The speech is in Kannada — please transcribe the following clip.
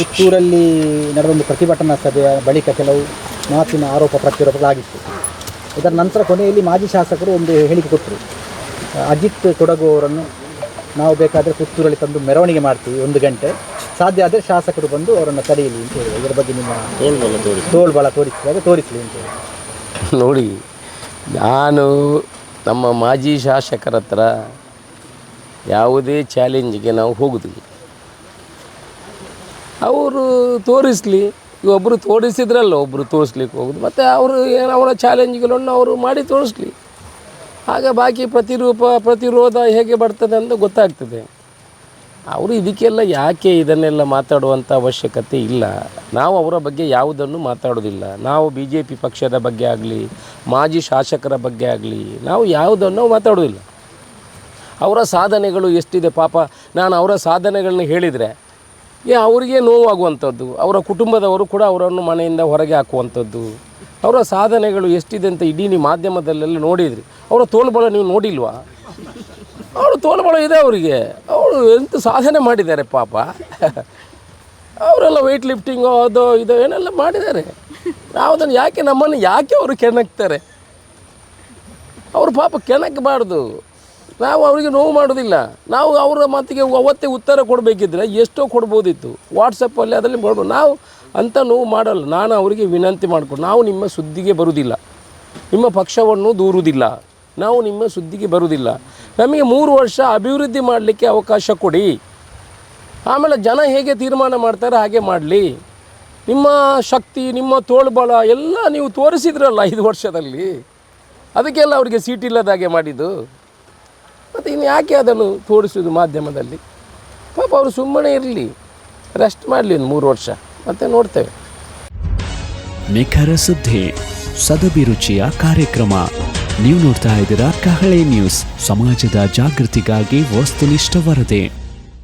ಪುತ್ತೂರಲ್ಲಿ ನಡೆದ ಒಂದು ಪ್ರತಿಭಟನಾ ಸಭೆಯ ಬಳಿಕ ಕೆಲವು ಮಾತಿನ ಆರೋಪ ಪ್ರತ್ಯಾರೋಪಗಳಾಗಿತ್ತು ಇದರ ನಂತರ ಕೊನೆಯಲ್ಲಿ ಮಾಜಿ ಶಾಸಕರು ಒಂದು ಹೇಳಿಕೆ ಕೊಟ್ಟರು. ಅಜಿತ್ ಕೊಡಗು ಅವರನ್ನು ನಾವು ಬೇಕಾದರೆ ಪುತ್ತೂರಲ್ಲಿ ತಂದು ಮೆರವಣಿಗೆ ಮಾಡ್ತೀವಿ ಒಂದು ಗಂಟೆ. ಸಾಧ್ಯ ಆದರೆ ಶಾಸಕರು ಬಂದು ಅವರನ್ನು ತಡೆಯಲಿ ಅಂತ ಹೇಳಿ ಇದರ ಬಗ್ಗೆ ನಿಮ್ಮ ತೋಳ್ಬಲ ಬಲ ತೋರಿಸಿದಾಗ ತೋರಿಸಲಿ ಅಂತ ಹೇಳಿ. ನೋಡಿ ನಾನು ನಮ್ಮ ಮಾಜಿ ಶಾಸಕರ ಹತ್ರ ಯಾವುದೇ ಚಾಲೆಂಜ್ಗೆ ನಾವು ಹೋಗುದಿಲ್ಲ. ಅವರು ತೋರಿಸಲಿ. ಒಬ್ಬರು ತೋರಿಸಿದ್ರಲ್ಲ ಒಬ್ಬರು ತೋರಿಸ್ಲಿಕ್ಕೆ ಹೋಗೋದು. ಮತ್ತು ಅವರು ಏನು ಅವರ ಚಾಲೆಂಜ್ಗಳನ್ನು ಅವರು ಮಾಡಿ ತೋರಿಸ್ಲಿ. ಆಗ ಬಾಕಿ ಪ್ರತಿರೂಪ, ಪ್ರತಿರೋಧ ಹೇಗೆ ಬರ್ತದೆ ಅಂತ ಗೊತ್ತಾಗ್ತದೆ. ಅವರು ಇದಕ್ಕೆಲ್ಲ ಯಾಕೆ ಇದನ್ನೆಲ್ಲ ಮಾತಾಡುವಂಥ ಅವಶ್ಯಕತೆ ಇಲ್ಲ. ನಾವು ಅವರ ಬಗ್ಗೆ ಯಾವುದನ್ನು ಮಾತಾಡೋದಿಲ್ಲ ನಾವು ಬಿ ಜೆ ಪಿ ಪಕ್ಷದ ಬಗ್ಗೆ ಆಗಲಿ, ಮಾಜಿ ಶಾಸಕರ ಬಗ್ಗೆ ಆಗಲಿ, ನಾವು ಯಾವುದನ್ನು ಮಾತಾಡೋದಿಲ್ಲ ಅವರ ಸಾಧನೆಗಳು ಎಷ್ಟಿದೆ ಪಾಪ. ನಾನು ಅವರ ಸಾಧನೆಗಳನ್ನ ಹೇಳಿದರೆ ಏ, ಅವರಿಗೆ ನೋವಾಗುವಂಥದ್ದು. ಅವರ ಕುಟುಂಬದವರು ಕೂಡ ಅವರನ್ನು ಮನೆಯಿಂದ ಹೊರಗೆ ಹಾಕುವಂಥದ್ದು. ಅವರ ಸಾಧನೆಗಳು ಎಷ್ಟಿದೆ ಅಂತ ಇಡೀ ನೀವು ಮಾಧ್ಯಮದಲ್ಲೆಲ್ಲ ನೋಡಿದ್ರಿ. ಅವರ ತೋಳ್ಬಳ ನೀವು ನೋಡಿಲ್ವಾ? ಅವಳು ತೋಲ್ಬಳ ಇದೆ ಅವರಿಗೆ. ಅವಳು ಎಂತ ಸಾಧನೆ ಮಾಡಿದ್ದಾರೆ ಪಾಪ. ಅವರೆಲ್ಲ ವೆಯ್ಟ್ ಲಿಫ್ಟಿಂಗು ಅದು, ಇದು, ಏನೆಲ್ಲ ಮಾಡಿದ್ದಾರೆ. ಯಾವುದನ್ನು ಯಾಕೆ ನಮ್ಮನ್ನು ಯಾಕೆ ಅವರು ಕೆಣಕ್ತಾರೆ? ಅವರು ಪಾಪ ಕೆಣಕಬಾರ್ದು. ನಾವು ಅವರಿಗೆ ನೋವು ಮಾಡೋದಿಲ್ಲ ನಾವು ಅವರ ಮಾತಿಗೆ ಅವತ್ತೇ ಉತ್ತರ ಕೊಡಬೇಕಿದ್ರೆ ಎಷ್ಟೋ ಕೊಡ್ಬೋದಿತ್ತು. ವಾಟ್ಸಪ್ಪಲ್ಲಿ ಅದರಲ್ಲಿ ಕೊಡ್ಬೋದು. ನಾವು ಅಂಥ ನೋವು ಮಾಡಲ್ಲ. ನಾನು ಅವರಿಗೆ ವಿನಂತಿ ಮಾಡಿಕೊಂಡು, ನಾವು ನಿಮ್ಮ ಸುದ್ದಿಗೆ ಬರುವುದಿಲ್ಲ. ನಿಮ್ಮ ಪಕ್ಷವನ್ನು ದೂರುವುದಿಲ್ಲ. ನಾವು ನಿಮ್ಮ ಸುದ್ದಿಗೆ ಬರುವುದಿಲ್ಲ. ನಮಗೆ ಮೂರು ವರ್ಷ ಅಭಿವೃದ್ಧಿ ಮಾಡಲಿಕ್ಕೆ ಅವಕಾಶ ಕೊಡಿ. ಆಮೇಲೆ ಜನ ಹೇಗೆ ತೀರ್ಮಾನ ಮಾಡ್ತಾರೆ ಹಾಗೆ ಮಾಡಲಿ. ನಿಮ್ಮ ಶಕ್ತಿ, ನಿಮ್ಮ ತೋಳ್ಬಲ ಎಲ್ಲ ನೀವು ತೋರಿಸಿದ್ರಲ್ಲ ಐದು ವರ್ಷದಲ್ಲಿ. ಅದಕ್ಕೆಲ್ಲ ಅವರಿಗೆ ಸೀಟ್ ಇಲ್ಲದ ಹಾಗೆ ಮಾಡಿದ್ದು. ಮತ್ತು ಇನ್ನು ಯಾಕೆ ಅದನ್ನು ತೋರಿಸೋದು ಮಾಧ್ಯಮದಲ್ಲಿ? ಪಾಪ ಅವರು ಸುಮ್ಮನೆ ಇರಲಿ ರೆಸ್ಟ್ ಮಾಡಲಿ ಒಂದು ಮೂರು ವರ್ಷ, ಮತ್ತೆ ನೋಡ್ತೇವೆ. ನಿಖರ ಸುದ್ದಿ, ಸದಭಿರುಚಿಯ ಕಾರ್ಯಕ್ರಮ. ನೀವು ನೋಡ್ತಾ ಇದ್ದೀರಾ ಕಹಳೆ ನ್ಯೂಸ್, ಸಮಾಜದ ಜಾಗೃತಿಗಾಗಿ ವಸ್ತುನಿಷ್ಠ ವರದಿ.